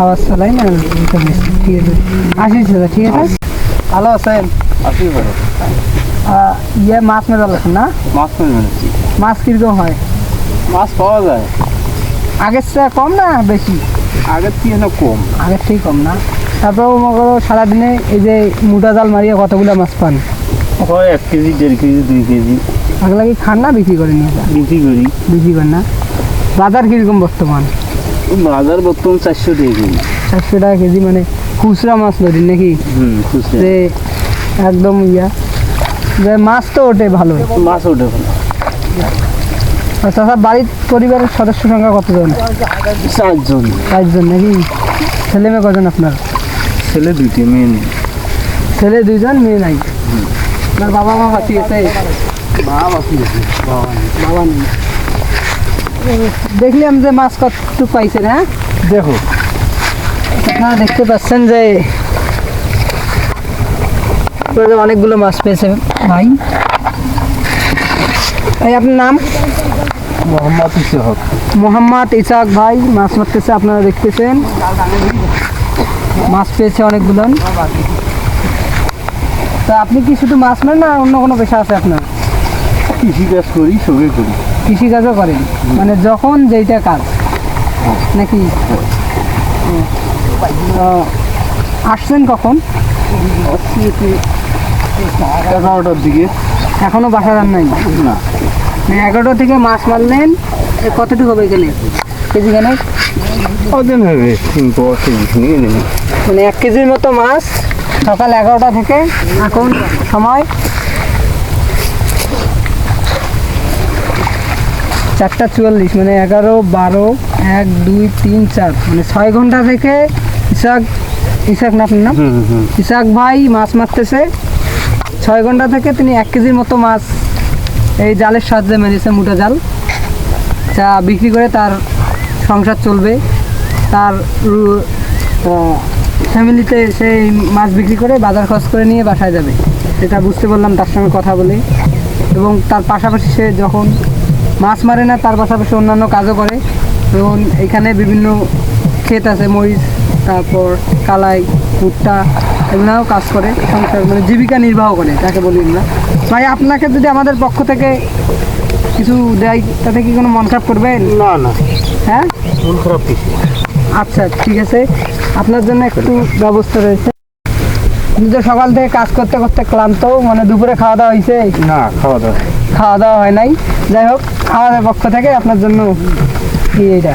আওয়াজ চালাই না? ঠিক আছে? আশিস দাদা ঠিক আছে ভালো। আছেন ইয়ে মাছ মেলা আছেন না? মাছ মেরে মাছ কীরকম হয়? মাছ পাওয়া যায়। আগের চেয়ে কম না বেশি? আগের থেকে না কম। আগের থেকে কম না? তারপর মনে করো সারাদিনে এই যে মোটা জাল মারিয়ে কতগুলো মাছ পান? হয় এক কেজি দেড় কেজি দুই কেজি। কি খান না বিক্রি করে নিয়ে? বিক্রি করি। বিক্রি করেন না? বাজার কীরকম বর্তমান? বাজার বর্তমান চারশো দিয়ে কেজি চারশো টাকা কেজি মানে খুচরা মাছ ধরেন নাকি? হুম খুচরা। একদম ইয়া। যে মাছ তো ওঠে ভালো। মাছ ওঠে ভালো। আচ্ছা বাড়ির পরিবারের সদস্য সংখ্যা কতজন? চারজন। পাঁচজন নাকি? ছেলে মেয়ে কজন আপনার? ছেলে দুইটি মেয়ে নেই। ছেলে দুইজন মেয়ে নাই। আপনার বাবা মা আছে? মা বাকি আছে বাবা নেই। দেখলাম যে মাছ কতটুকু পাইছেন হ্যাঁ? দেখো। আপনারা দেখতে পাচ্ছেন যে অনেকগুলো মাছ পেয়েছে ভাই। এই আপনার নাম? মোহাম্মদ ইসহক। মোহাম্মদ ইসাক ভাই মাছ মারতেছে আপনারা দেখতেছেন। মাছ পেয়েছে অনেকগুলো। তা আপনি কি শুধু মাছ মারেন না অন্য কোনো পেশা আছে আপনার? কৃষিকাজ করি সবই করি। কৃষিকাজও করেন? মানে যখন যেইটা কাজ? নাকি? আসছেন কখন? এগারোটার দিকে। এখনও বাসা যান নাই? না। মানে এগারোটা থেকে মাছ মারলেন কতটুকু হবে এখানে? কেজি কেন ওদিন হবে? মানে এক কেজির মতো মাছ সকাল এগারোটা থেকে এখন সময় চারটা চুয়াল্লিশ মানে এগারো বারো এক দুই তিন চার মানে ছয় ঘণ্টা থেকে ইসাক ইসাক না আপনার নাম? ইসাক ভাই মাছ মারতেছে। ছয় ঘণ্টা থেকে তিনি এক কেজির মতো মাছ এই জালের সাহায্যে মেরেছে মোটা জাল। যা বিক্রি করে তার সংসার চলবে। তার ফ্যামিলিতে সেই মাছ বিক্রি করে বাজার খরচ করে নিয়ে বাসায় যাবে। এটা বুঝতে পারলাম তার সঙ্গে কথা বলে এবং তার পাশাপাশি সে যখন মাছ মারে না তার পাশাপাশি অন্যান্য কাজও করে। এবং এখানে বিভিন্ন ক্ষেত আছে মরিচ তারপর কালাই ভুট্টা এগুলাও কাজ করে সংসার মানে জীবিকা নির্বাহ করে যাকে বলি আমরা। ভাই আপনাকে যদি আমাদের পক্ষ থেকে কিছু দেয় তাতে কি কোনো মন খারাপ করবেন? না না। হ্যাঁ? মন খারাপ কিছু আচ্ছা ঠিক আছে। আপনার জন্য একটু ব্যবস্থা রয়েছে। আপনি তো সকাল থেকে কাজ করতে করতে ক্লান্ত মানে দুপুরে খাওয়া দাওয়া হয়েছে না খাওয়া দাওয়া খাওয়া দাওয়া হয় নাই। যাই হোক আমাদের পক্ষ থেকে আপনার জন্য কি এইটা?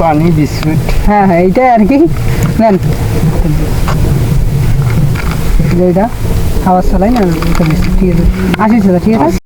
পানি বিস্কুট। হ্যাঁ হ্যাঁ এইটাই আর কি। নেন। এইটা খাওয়ার চালাই না ঠিক আছে আসিস দাদা ঠিক আছে?